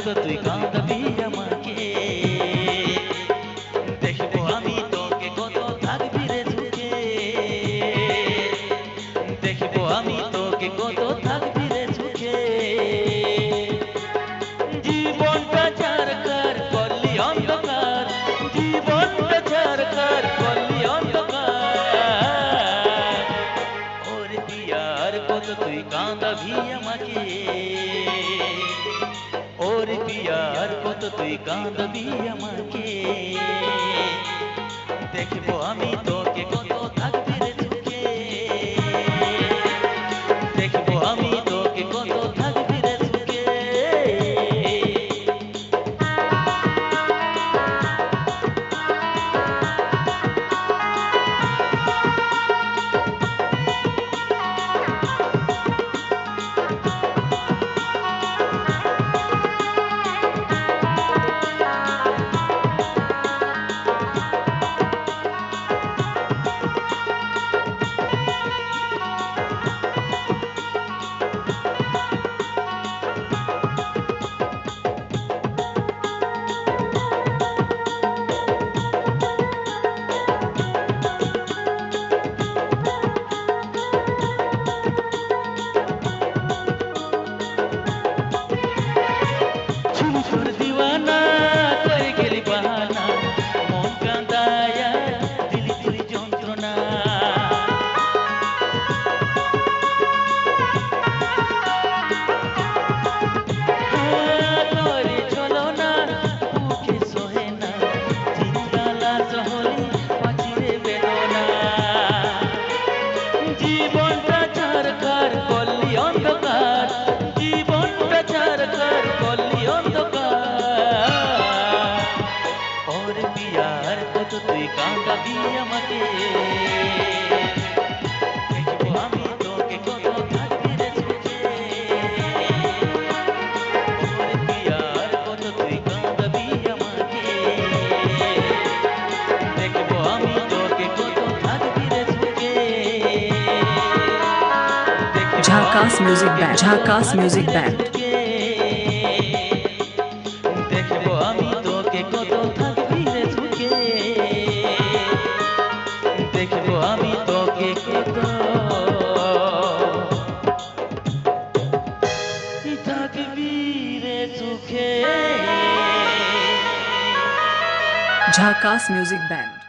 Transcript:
তুই কাঁদাবি আমাকে। দেখব আমি তোকে কত থাকবি রে দেখব আমি তোকে কত থাকবি রে সুখে জীবনটা ছাড়কার করলি অন্ধকার। জীবনটা ছাড়কার করলি অন্ধকার। ওরে পিয়ার কত তুই কাঁদাবি আমাকে। ওরে পিয়ার কত তুই কাঁদবি আমাকে দেখব Jackass Music Band. Jackass Music Band. Jackass Music Band.